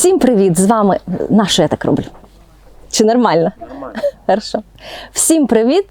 Всім привіт! З вами на що я так роблю? Чи нормально? Нормально. Хорошо. Всім привіт!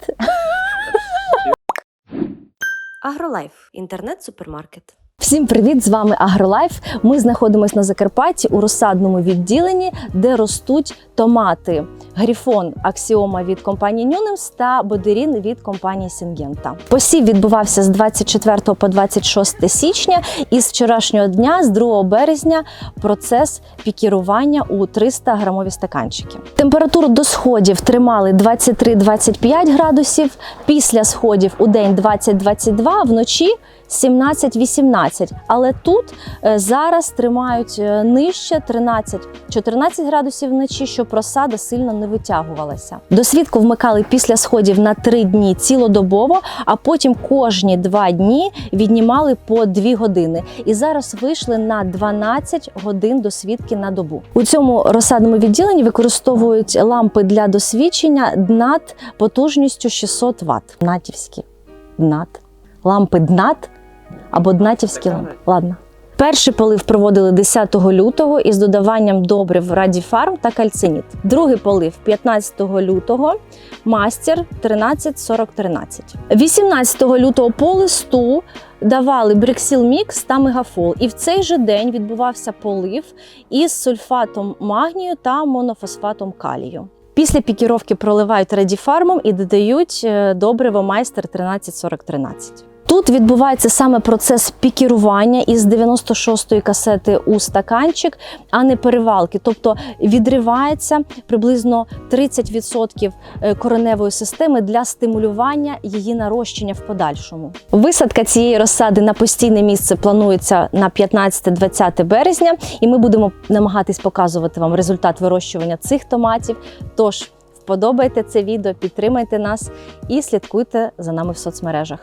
Агролайф інтернет-супермаркет. Всім привіт! З вами Агролайф. Ми знаходимося на Закарпатті у розсадному відділенні, де ростуть томати Гріфон Аксіома від компанії Нюнемс та Бодерін від компанії Сінгента. Посів відбувався з 24 по 26 січня, і з вчорашнього дня, з 2 березня, процес пікірування у 300 грамові стаканчики. Температуру до сходів тримали 23-25 градусів. Після сходів у день 20-22, вночі 17-18. Але тут е, зараз тримають е, нижче 13-14 градусів вночі, щоб розсада сильно не витягувалася. Досвідку вмикали після сходів на 3 дні цілодобово, а потім кожні 2 дні віднімали по 2 години. І зараз вийшли на 12 годин досвідки на добу. У цьому розсадному відділенні використовують лампи для досвідчення ДНАТ потужністю 600 Вт. Натівські ДНАТ. Лампи ДНАТ або днатівські лампи. Ладно. Перший полив проводили 10 лютого із додаванням добрив Радіфарм та кальциніт. Другий полив 15 лютого, мастер 13-40-13. 18 лютого по листу давали Брексіл Мікс та Мегафол. І в цей же день відбувався полив із сульфатом магнію та монофосфатом калію. Після пікіровки проливають радіфармом і додають е, добриво майстер 13-40-13. Тут відбувається саме процес пікірування із 96-ї касети у стаканчик, а не перевалки. Тобто відривається приблизно 30% кореневої системи для стимулювання її нарощення в подальшому. Висадка цієї розсади на постійне місце планується на 15-20 березня, і ми будемо намагатись показувати вам результат вирощування цих томатів. Тож вподобайте це відео, підтримайте нас і слідкуйте за нами в соцмережах.